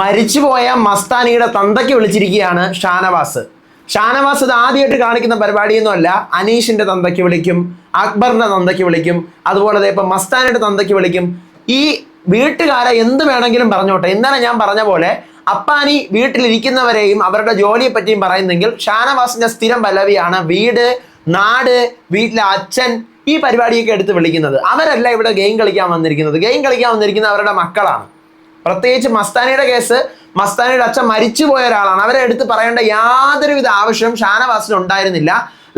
മരിച്ചുപോയ മസ്താനിയുടെ തന്തയ്ക്ക് വിളിച്ചിരിക്കുകയാണ് ഷാനവാസ്. ഷാനവാസ് ഇത് ആദ്യമായിട്ട് കാണിക്കുന്ന പരിപാടിയൊന്നുമല്ല. അനീഷിന്റെ തന്തയ്ക്ക് വിളിക്കും അക്ബറിന്റെ തന്തയ്ക്ക് വിളിക്കും അതുപോലെ തന്നെ ഇപ്പൊ മസ്താനിയുടെ തന്തയ്ക്ക് വിളിക്കും. ഈ വീട്ടുകാരെ എന്ത് വേണമെങ്കിലും പറഞ്ഞോട്ടെ. ഇന്നലെ ഞാൻ പറഞ്ഞ പോലെ അപ്പാനി വീട്ടിലിരിക്കുന്നവരെയും അവരുടെ ജോലിയെ പറ്റിയും പറയുന്നെങ്കിൽ ഷാനവാസിന്റെ സ്ഥിരം പല്ലവിയാണ് വീട് നാട് വീട്ടിലെ അച്ഛൻ ഈ പരിപാടിയൊക്കെ എടുത്ത് വിളിക്കുന്നത്. അവരല്ല ഇവിടെ ഗെയിം കളിക്കാൻ വന്നിരിക്കുന്നത്. ഗെയിം കളിക്കാൻ വന്നിരിക്കുന്നത് അവരുടെ മക്കളാണ്. പ്രത്യേകിച്ച് മസ്താനിയുടെ കേസ് മസ്താനിയുടെ അച്ഛൻ മരിച്ചുപോയ ഒരാളാണ്. അവരെ എടുത്ത് പറയേണ്ട യാതൊരുവിധ ആവശ്യവും ഷാനവാസിന് ഉണ്ടായിരുന്നില്ല.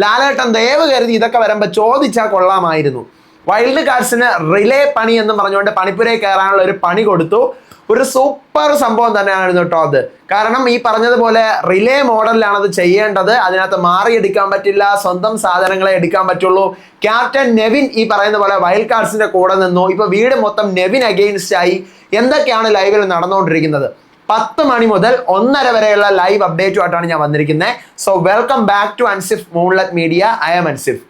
ലാലേട്ടൻ ദയവ് കരുതി ഇതൊക്കെ വരുമ്പോൾ ചോദിച്ചാൽ കൊള്ളാമായിരുന്നു. വൈൽഡ് കാർഡ്സിന് റിലേ പണി എന്ന് പറഞ്ഞുകൊണ്ട് പണിപ്പുരയിൽ കയറാനുള്ള ഒരു പണി കൊടുത്തു. ഒരു സൂപ്പർ സംഭവം തന്നെയായിരുന്നു കേട്ടോ അത്. കാരണം ഈ പറഞ്ഞതുപോലെ റിലേ മോഡലിലാണ് അത് ചെയ്യേണ്ടത്. അതിനകത്ത് മാറിയെടുക്കാൻ പറ്റില്ല. സ്വന്തം സാധനങ്ങളെ എടുക്കാൻ പറ്റുള്ളൂ. ക്യാപ്റ്റൻ നെവിൻ ഈ പറയുന്ന പോലെ വൈൽഡ് കാർഡ്സിന്റെ കൂടെ നിന്നു. ഇപ്പൊ വീട് മൊത്തം നെവിൻ അഗെയിൻസ്റ്റ് ആയി. എന്തൊക്കെയാണ് ലൈവിൽ നടന്നുകൊണ്ടിരിക്കുന്നത്? പത്ത് മണി മുതൽ ഒന്നര വരെയുള്ള ലൈവ് അപ്ഡേറ്റുമായിട്ടാണ് ഞാൻ വന്നിരിക്കുന്നത്. So welcome back to Ansif Moonlit media I'm Ansif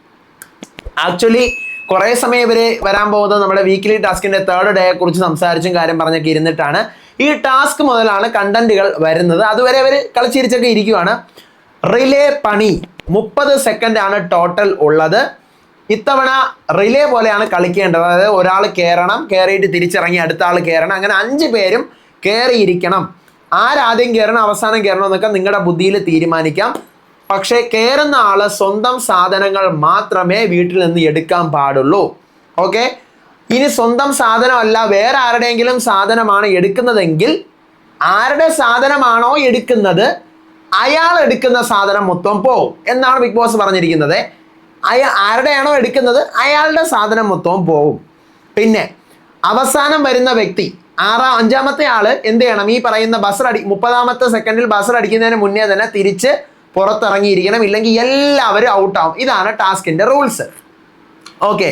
actually കുറേ സമയം ഇവർ വരാൻ പോകുന്നത് നമ്മുടെ വീക്കിലി ടാസ്കിന്റെ തേർഡ് ഡേയെ കുറിച്ച് സംസാരിച്ചും കാര്യം പറഞ്ഞൊക്കെ ഇരുന്നിട്ടാണ്. ഈ ടാസ്ക് മുതലാണ് കണ്ടന്റുകൾ വരുന്നത്. അതുവരെ അവർ കളിച്ചിരിച്ചൊക്കെ ഇരിക്കുവാണ്. റിലേ പണി മുപ്പത് സെക്കൻഡ് ആണ് ടോട്ടൽ ഉള്ളത്. ഇത്തവണ റിലേ പോലെയാണ് കളിക്കേണ്ടത്. അതായത് ഒരാൾ കയറണം കയറിയിട്ട് തിരിച്ചിറങ്ങി അടുത്ത ആൾ കയറണം അങ്ങനെ അഞ്ച് പേരും കയറിയിരിക്കണം ആരാദ്യം കയറണം അവസാനം കയറണം എന്നൊക്കെ നിങ്ങളുടെ ബുദ്ധിയിൽ തീരുമാനിക്കാം. പക്ഷേ കയറുന്ന ആൾ സ്വന്തം സാധനങ്ങൾ മാത്രമേ വീട്ടിൽ നിന്ന് എടുക്കാൻ പാടുള്ളൂ. ഓക്കെ? ഇനി സ്വന്തം സാധനമല്ല വേറെ ആരുടെയെങ്കിലും സാധനമാണ് എടുക്കുന്നതെങ്കിൽ ആരുടെ സാധനമാണോ എടുക്കുന്നത് അയാൾ എടുക്കുന്ന സാധനം മൊത്തം പോവും. എന്നാണ് ബിഗ് ബോസ് പറഞ്ഞിരിക്കുന്നത്. അയാൾ ആരുടെയാണോ എടുക്കുന്നത് അയാളുടെ സാധനം മൊത്തവും പോവും. പിന്നെ അവസാനം വരുന്ന വ്യക്തി ആറാം അഞ്ചാമത്തെ ആൾ എന്ത് ചെയ്യണം? ഈ പറയുന്ന ബസർ അടി മുപ്പതാമത്തെ സെക്കൻഡിൽ ബസർ അടിക്കുന്നതിന് മുന്നേ തന്നെ തിരിച്ച് പുറത്തിറങ്ങിയിരിക്കണം ഇല്ലെങ്കിൽ എല്ലാവരും ഔട്ടാവും ഇതാണ് ടാസ്കിന്റെ റൂൾസ് ഓക്കെ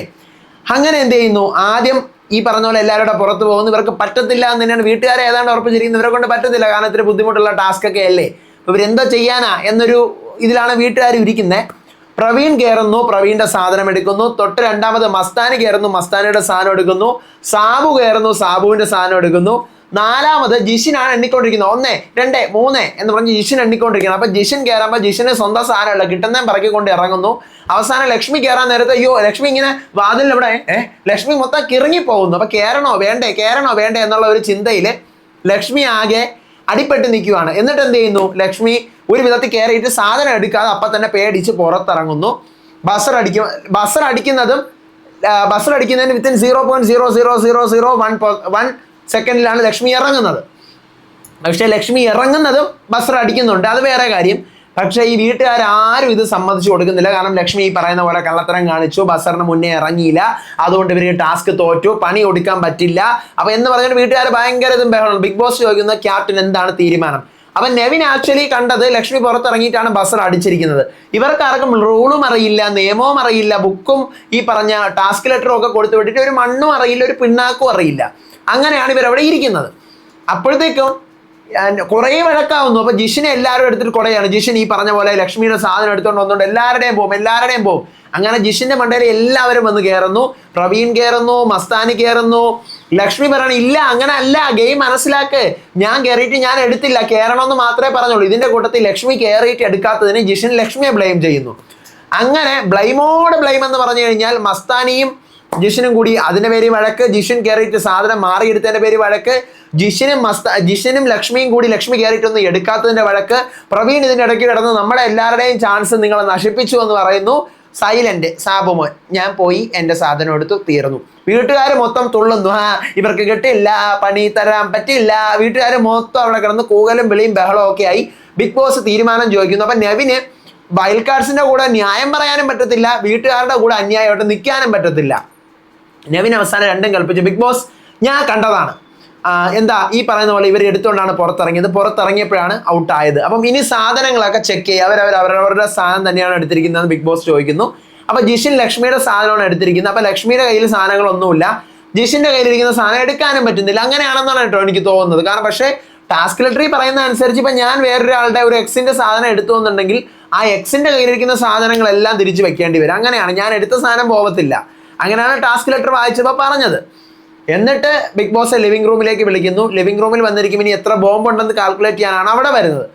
അങ്ങനെ എന്ത് ചെയ്യുന്നു? ആദ്യം ഈ പറഞ്ഞ പോലെ എല്ലാവരുടെ പുറത്ത് പോകുന്നു. ഇവർക്ക് പറ്റത്തില്ല എന്ന് തന്നെയാണ് വീട്ടുകാരെ ഏതാണ്ട് ഉറപ്പിച്ചിരിക്കുന്നത്. ഇവരെ കൊണ്ട് പറ്റത്തില്ല. കാരണം ഇത്തിരി ബുദ്ധിമുട്ടുള്ള ടാസ്ക് ഒക്കെ അല്ലേ? ഇവരെന്തോ ചെയ്യാനാ എന്നൊരു ഇതിലാണ് വീട്ടുകാർ ഇരിക്കുന്നത് പ്രവീൺ കയറുന്നു പ്രവീണിന്റെ സാധനം എടുക്കുന്നു. തൊട്ട് രണ്ടാമത് മസ്താനി കയറുന്നു മസ്താനിയുടെ സാധനം എടുക്കുന്നു. സാബു കയറുന്നു സാബുവിന്റെ സാധനം എടുക്കുന്നു. നാലാമത് ജിഷിനാണ് എണ്ണിക്കൊണ്ടിരിക്കുന്നത്. ഒന്ന് രണ്ട് മൂന്ന് എന്ന് പറഞ്ഞ് ജിഷിൻ എണ്ണിക്കൊണ്ടിരിക്കുന്നത് അപ്പൊ ജിഷിൻ കയറുമ്പോൾ ജിഷിന് സ്വന്തം സാധനമല്ല കിട്ടുന്ന പറക്കിക്കൊണ്ട് ഇറങ്ങുന്നു. അവസാനം ലക്ഷ്മി കയറാൻ നേരത്തെ അയ്യോ ലക്ഷ്മി ഇങ്ങനെ വാതിൽ ഇവിടെ ലക്ഷ്മി മൊത്തം കിറങ്ങി പോകുന്നു. അപ്പൊ കയറണോ വേണ്ടേ കയറണോ വേണ്ടേ എന്നുള്ള ഒരു ചിന്തയിൽ ലക്ഷ്മി ആകെ അടിപ്പെട്ട് നിൽക്കുവാണ് എന്നിട്ട് എന്ത് ചെയ്യുന്നു? ലക്ഷ്മി ഒരു വിധത്തിൽ കയറിയിട്ട് സാധനം എടുക്കാതെ അപ്പം തന്നെ പേടിച്ച് പുറത്തിറങ്ങുന്നു. ബസർ അടിക്കും ബസർ അടിക്കുന്നതും buzzer അടിക്കുന്നതിന് within zero point zero zero zero zero one one സെക്കൻഡിലാണ് Lakshmi ഇറങ്ങുന്നത്. പക്ഷേ ലക്ഷ്മി ഇറങ്ങുന്നതും ബസർ അടിക്കുന്നുണ്ട്. അത് വേറെ കാര്യം. പക്ഷേ ഈ വീട്ടുകാർ ആരും ഇത് സമ്മതിച്ചു കൊടുക്കുന്നില്ല. കാരണം ലക്ഷ്മി ഈ പറയുന്ന പോലെ കള്ളത്തരം കാണിച്ചു. ബസറിന് മുന്നേ ഇറങ്ങിയില്ല. അതുകൊണ്ട് ഇവർക്ക് ടാസ്ക് തോറ്റു. പണി കൊടുക്കാൻ പറ്റില്ല. അപ്പൊ എന്ന് പറഞ്ഞിട്ട് വീട്ടുകാർ ഭയങ്കര ഇതും ബഹളം ബിഗ് ബോസ് ചോദിക്കുന്ന ക്യാപ്റ്റൻ എന്താണ് തീരുമാനം? അപ്പം നെവിൻ ആക്ച്വലി കണ്ടത് ലക്ഷ്മി പുറത്തിറങ്ങിയിട്ടാണ് ബസർ അടിച്ചിരിക്കുന്നത്. ഇവർക്ക് ആർക്കും റൂളും അറിയില്ല നിയമവും അറിയില്ല ബുക്കും ഈ പറഞ്ഞ ടാസ്ക് ലെറ്ററും ഒക്കെ കൊടുത്തു വിട്ടിട്ട് ഒരു മണ്ണും അറിയില്ല ഒരു പിണ്ണാക്കും അറിയില്ല. അങ്ങനെയാണ് അവിടെ ഇരിക്കുന്നത്. അപ്പോഴത്തേക്കും കുറേ വഴക്കാവുന്നു. അപ്പോൾ ജിഷിനെ എല്ലാവരും എടുത്തിട്ട് കുറയാണ് ജിഷിൻ ഈ പറഞ്ഞ പോലെ ലക്ഷ്മിയുടെ സാധനം എടുത്തുകൊണ്ട് വന്നുകൊണ്ട് എല്ലാവരുടെയും പോകും എല്ലാവരുടെയും പോകും അങ്ങനെ ജിഷിന്റെ മണ്ടയിൽ എല്ലാവരും വന്ന് കയറുന്നു പ്രവീൺ കയറുന്നു മസ്താനി കയറുന്നു ലക്ഷ്മി പറയണം ഇല്ല അങ്ങനെ അല്ല ഗെയിം മനസ്സിലാക്ക്. ഞാൻ കയറിയിട്ട് ഞാൻ എടുത്തില്ല കയറണമെന്ന് മാത്രമേ പറഞ്ഞുള്ളൂ. ഇതിന്റെ കൂട്ടത്തിൽ ലക്ഷ്മി കയറിയിട്ട് എടുക്കാത്തതിന് ജിഷിൻ ലക്ഷ്മിയെ ബ്ലെയിം ചെയ്യുന്നു. അങ്ങനെ ബ്ലൈമോട് ബ്ലെയിം എന്ന് പറഞ്ഞു കഴിഞ്ഞാൽ മസ്താനിയും ജിഷിനും കൂടി അതിന്റെ പേര് വഴക്ക്. ജിഷൻ കയറിയിട്ട് സാധനം മാറിയെടുത്തതിന്റെ പേര് വഴക്ക്. ജിഷനും മസ്ത ജിഷനും ലക്ഷ്മിയും കൂടി ലക്ഷ്മി കയറിയിട്ടൊന്നും എടുക്കാത്തതിന്റെ വഴക്ക്. പ്രവീൺ ഇതിന്റെ ഇടയ്ക്ക് കിടന്ന് നമ്മുടെ എല്ലാവരുടെയും ചാൻസ് നിങ്ങളെ നശിപ്പിച്ചു എന്ന് പറയുന്നു. സൈലന്റ്. സാബുമോൻ ഞാൻ പോയി എന്റെ സാധനം എടുത്തു തീർന്നു. വീട്ടുകാർ മൊത്തം തുള്ളുന്നു. ആ ഇവർക്ക് കിട്ടില്ല പണി തരാൻ പറ്റില്ല. വീട്ടുകാർ മൊത്തം അവിടെ കിടന്ന് കൂകലും വിളിയും ബഹളവും ഒക്കെ ആയി. ബിഗ് ബോസ് തീരുമാനം ചോദിക്കുന്നു. അപ്പൊ നെവിന് വൈൽഡ് കാർഡ്സിന്റെ കൂടെ ന്യായം പറയാനും പറ്റത്തില്ല. വീട്ടുകാരുടെ കൂടെ അന്യായമായിട്ട് നിൽക്കാനും പറ്റത്തില്ല. നെവിൻ അവസാനം രണ്ടും കൽപ്പിച്ചു ബിഗ് ബോസ് ഞാൻ കണ്ടതാണ്. എന്താ ഈ പറയുന്ന പോലെ ഇവർ എടുത്തുകൊണ്ടാണ് പുറത്തിറങ്ങിയത്. പുറത്തിറങ്ങിയപ്പോഴാണ് ഔട്ടായത് അപ്പം ഇനി സാധനങ്ങളൊക്കെ ചെക്ക് ചെയ്യുക. അവരവർ അവരവരുടെ സാധനം തന്നെയാണ് എടുത്തിരിക്കുന്നതെന്ന് ബിഗ് ബോസ് ചോദിക്കുന്നു. അപ്പൊ ജിഷിൻ ലക്ഷ്മിയുടെ സാധനമാണ് എടുത്തിരിക്കുന്നത്. അപ്പൊ ലക്ഷ്മിയുടെ കയ്യിൽ സാധനങ്ങളൊന്നുമില്ല. ജിഷിന്റെ കയ്യിലിരിക്കുന്ന സാധനം എടുക്കാനും പറ്റുന്നില്ല. അങ്ങനെയാണെന്നാണ് കേട്ടോ എനിക്ക് തോന്നുന്നത്. കാരണം പക്ഷേ ടാസ്ക് ലെറ്ററി പറയുന്ന അനുസരിച്ച് ഇപ്പൊ ഞാൻ വേറൊരാളുടെ ഒരു എക്സിന്റെ സാധനം എടുത്തു എന്നുണ്ടെങ്കിൽ ആ എക്സിന്റെ കയ്യിലിരിക്കുന്ന സാധനങ്ങളെല്ലാം തിരിച്ചു വെക്കേണ്ടി വരും. അങ്ങനെയാണ്. ഞാൻ എടുത്ത സാധനം പോകത്തില്ല അങ്ങനെയാണ് ടാസ്ക് ലെറ്റർ വായിച്ചപ്പോൾ പറഞ്ഞത്. എന്നിട്ട് ബിഗ് ബോസ് ലിവിംഗ് റൂമിലേക്ക് വിളിക്കുന്നു. ലിവിംഗ് റൂമിൽ വന്നിരിക്കും. ഇനി എത്ര ബോംബ് ഉണ്ടെന്ന് കാൽക്കുലേറ്റ് ചെയ്യാനാണ് അവിടെ വരുന്നത്.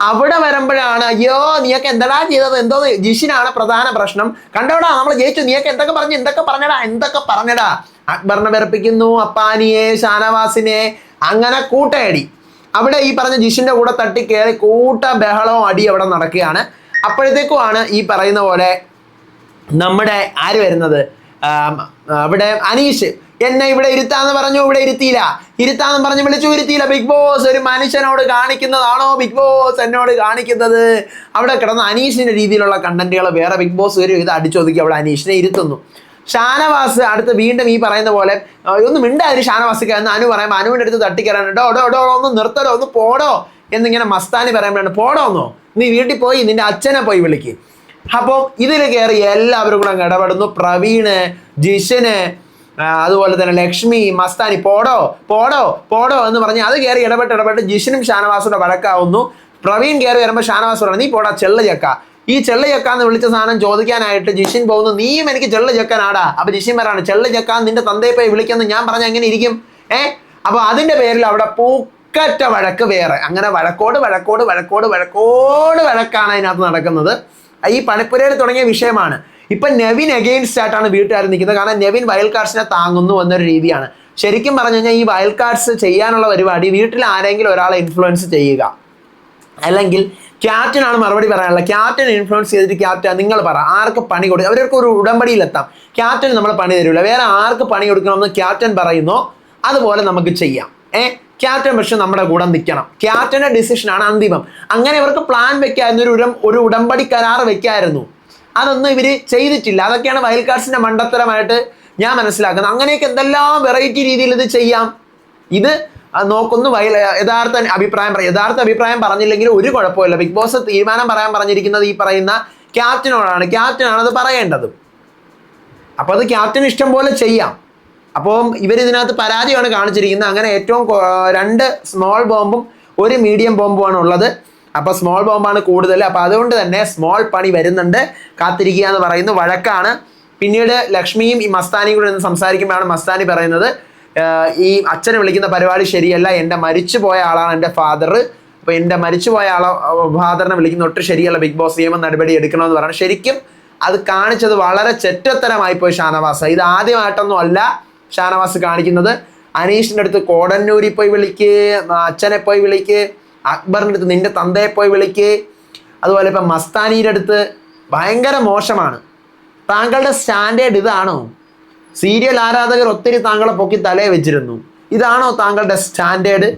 അവിടെ വരുമ്പോഴാണ് അയ്യോ നീയൊക്കെ എന്താടാ ചെയ്തത്? എന്തോ ജിഷിനാണ് പ്രധാന പ്രശ്നം. കണ്ടോടാ നമ്മൾ ജയിച്ചു. നീയൊക്കെ എന്തൊക്കെ പറഞ്ഞു? എന്തൊക്കെ പറഞ്ഞടാ? എന്തൊക്കെ പറഞ്ഞടാ? അക്ബറിനെ വിറപ്പിക്കുന്നു അപ്പാനിയെ ഷാനവാസിനെ അങ്ങനെ കൂട്ടയടി. അവിടെ ഈ പറഞ്ഞ ജിഷിന്റെ കൂടെ തട്ടി കയറി കൂട്ട ബഹളവും അടി അവിടെ നടക്കുകയാണ്. അപ്പോഴത്തേക്കുമാണ് ഈ പറയുന്ന പോലെ നമ്മുടെ ആര് വരുന്നത്? അവിടെ അനീഷ് എന്നെ ഇവിടെ ഇരുത്താന്ന് പറഞ്ഞു ഇവിടെ ഇരുത്തിയില്ല. ഇരുത്താന്ന് പറഞ്ഞ് വിളിച്ചു ഇരുത്തിയില്ല. ബിഗ് ബോസ് ഒരു മനുഷ്യനോട് കാണിക്കുന്നതാണോ? ബിഗ് ബോസ് എന്നോട് കാണിക്കുന്നത്? അവിടെ കിടന്ന അനീഷിന്റെ രീതിയിലുള്ള കണ്ടന്റുകൾ വേറെ ബിഗ് ബോസ് വരും. ഇത് അടിച്ചൊതുക്കി അവിടെ അനീഷിനെ ഇരുത്തുന്നു. ഷാനവാസ് അടുത്ത് വീണ്ടും ഈ പറയുന്ന പോലെ ഒന്ന് മിണ്ടാതിരി ഷാനവാസിക്ക് എന്ന് അനു പറയുമ്പോൾ അനുവിന്റെ അടുത്ത് തട്ടിക്കറാണ് ഡോ ഡോ ഡോ ഒന്ന് നിർത്തടോ ഒന്ന് പോടോ എന്നിങ്ങനെ മസ്താനി പറയുമ്പോഴാണ് പോടോന്നോ നീ വീട്ടിൽ പോയി നിന്റെ അച്ഛനെ പോയി വിളിക്ക്. അപ്പോൾ ഇതിൽ കയറി എല്ലാവരും കൂടെ ഇടപെടുന്നു. പ്രവീണ് ജിഷന് അതുപോലെ തന്നെ ലക്ഷ്മി മസ്താനി പോടോ പോടോ പോടോ എന്ന് പറഞ്ഞ് അത് കയറി ഇടപെട്ട് ഇടപെട്ട് ജിഷനും ഷാനവാസുടെ വഴക്കാവുന്നു. പ്രവീൺ കയറി വരുമ്പോൾ ഷാനവാസ് പറഞ്ഞു നീ പോടാ ചെള്ള ചക്ക ഈ ചെള്ള ചക്ക എന്ന് വിളിച്ച സാധനം ചോദിക്കാനായിട്ട് ജിഷിൻ പോകുന്നു. നീയും എനിക്ക് ചെള്ള ചക്കനാടാ അപ്പൊ ജിഷിൻ പറയാണ് ചെള്ള ചക്ക നിന്റെ തന്തയെ പോയി വിളിക്കുന്നു ഞാൻ പറഞ്ഞ എങ്ങനെ ഇരിക്കും? ഏ? അപ്പൊ അതിന്റെ പേരിൽ അവിടെ പൂക്കറ്റ വഴക്ക് വേറെ. അങ്ങനെ വഴക്കോട് വഴക്കോട് വഴക്കോട് വഴക്കോട് വഴക്കാണ് അതിനകത്ത് നടക്കുന്നത്. ഈ പണിപ്പുരയിൽ തുടങ്ങിയ വിഷയമാണ്. ഇപ്പൊ നെവിൻ അഗെയിൻസ്റ്റ് ആയിട്ടാണ് വീട്ടുകാർ നിൽക്കുന്നത്. കാരണം നെവിൻ വയൽ കാർഡ്സിനെ താങ്ങുന്നു എന്നൊരു രീതിയാണ്. ശരിക്കും പറഞ്ഞു കഴിഞ്ഞാൽ ഈ വയൽ കാർഡ്സ് ചെയ്യാനുള്ള പരിപാടി വീട്ടിൽ ആരെങ്കിലും ഒരാളെ ഇൻഫ്ലുവൻസ് ചെയ്യുക. അല്ലെങ്കിൽ ക്യാപ്റ്റനാണ് മറുപടി പറയാനുള്ളത് ക്യാപ്റ്റൻ ഇൻഫ്ലുവൻസ് ചെയ്തിട്ട് ക്യാപ്റ്റൻ നിങ്ങൾ പറ ആർക്ക് പണി കൊടുക്കുക അവർക്ക് ഒരു ഉടമ്പടിയിലെത്താം. ക്യാപ്റ്റൻ നമ്മൾ പണി തരില്ല വേറെ ആർക്ക് പണി കൊടുക്കണമെന്ന് ക്യാപ്റ്റൻ പറയുന്നോ അതുപോലെ നമുക്ക് ചെയ്യാം. ഏ? ക്യാപ്റ്റൻ പക്ഷെ നമ്മുടെ കൂടെ നിൽക്കണം. ക്യാപ്റ്റന്റെ ഡിസിഷനാണ് അന്തിമം. അങ്ങനെ ഇവർക്ക് പ്ലാൻ വെക്കായിരുന്നു ഒരു ഉടം ഒരു ഉടമ്പടി കരാർ വെക്കായിരുന്നു അതൊന്നും ഇവർ ചെയ്തിട്ടില്ല. അതൊക്കെയാണ് വയൽ കാർഡ്സിന്റെ മണ്ടത്തരമായിട്ട് ഞാൻ മനസ്സിലാക്കുന്നത്. അങ്ങനെയൊക്കെ എന്തെല്ലാം വെറൈറ്റി രീതിയിൽ ഇത് ചെയ്യാം? ഇത് നോക്കുന്നു. വയൽ യഥാർത്ഥ അഭിപ്രായം യഥാർത്ഥ അഭിപ്രായം പറഞ്ഞില്ലെങ്കിൽ ഒരു കുഴപ്പമില്ല ബിഗ് ബോസ് തീരുമാനം പറയാൻ പറഞ്ഞിരിക്കുന്നത് ഈ പറയുന്ന ക്യാപ്റ്റനോടാണ്. ക്യാപ്റ്റനാണ് അത് പറയേണ്ടത്. അപ്പോൾ അത് ക്യാപ്റ്റൻ ഇഷ്ടം പോലെ ചെയ്യാം. അപ്പോൾ ഇവർ ഇതിനകത്ത് പരാതിയാണ് കാണിച്ചിരിക്കുന്നത്. അങ്ങനെ ഏറ്റവും രണ്ട് സ്മോൾ ബോംബും ഒരു മീഡിയം ബോംബുമാണ് ഉള്ളത്. അപ്പോൾ സ്മോൾ ബോംബാണ് കൂടുതൽ. അപ്പോൾ അതുകൊണ്ട് തന്നെ സ്മോൾ പണി വരുന്നുണ്ട്. കാത്തിരിക്കുക എന്ന് പറയുന്നു. വഴക്കാണ്. പിന്നീട് ലക്ഷ്മിയും ഈ മസ്താനിയും കൂടെ സംസാരിക്കുമ്പോഴാണ് മസ്താനി പറയുന്നത് ഈ അച്ഛനെ വിളിക്കുന്ന പരിപാടി ശരിയല്ല. എന്റെ മരിച്ചു പോയ ആളാണ് എന്റെ ഫാദർ അപ്പോൾ എന്റെ മരിച്ചു പോയ ആളെ ഫാദറിനെ വിളിക്കുന്ന ഒട്ടും ശരിയല്ല. ബിഗ് ബോസ് നിയമം നടപടി എടുക്കണമെന്ന് പറയുന്നത് ശരിക്കും അത് കാണിച്ചത് വളരെ ചെറ്റത്തരമായി പോയി ഷാനവാസ. ഇത് ആദ്യമായിട്ടൊന്നും അല്ല ഷാനവാസ് കാണിക്കുന്നത്. അനീഷിന്റെ അടുത്ത് കോടന്നൂരി പോയി വിളിക്ക് അച്ഛനെ പോയി വിളിക്ക് അക്ബറിന്റെ അടുത്ത് നിന്റെ തന്തയെ പോയി വിളിക്ക്. അതുപോലെ ഇപ്പം മസ്താനിയുടെ അടുത്ത് ഭയങ്കര മോശമാണ്. താങ്കളുടെ സ്റ്റാൻഡേർഡ് ഇതാണോ? സീരിയൽ ആരാധകർ ഒത്തിരി താങ്കളെ പൊക്കി തലയെ വെച്ചിരുന്നു. ഇതാണോ താങ്കളുടെ സ്റ്റാൻഡേർഡ്?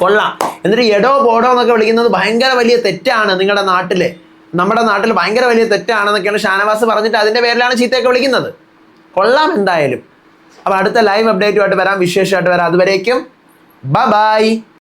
കൊള്ളാം. എന്നിട്ട് എടോ ബോഡോ എന്നൊക്കെ വിളിക്കുന്നത് ഭയങ്കര വലിയ തെറ്റാണ് നിങ്ങളുടെ നാട്ടിൽ നമ്മുടെ നാട്ടിൽ ഭയങ്കര വലിയ തെറ്റാണെന്നൊക്കെയാണ് ഷാനവാസ് പറഞ്ഞിട്ട് അതിന്റെ പേരിലാണ് ചീത്തയൊക്കെ വിളിക്കുന്നത്. കൊള്ളാം എന്തായാലും. അപ്പൊ അടുത്ത ലൈവ് അപ്ഡേറ്റുമായിട്ട് വരാം. വിശേഷമായിട്ട് വരാം. അതുവരേക്കും ബ ബൈ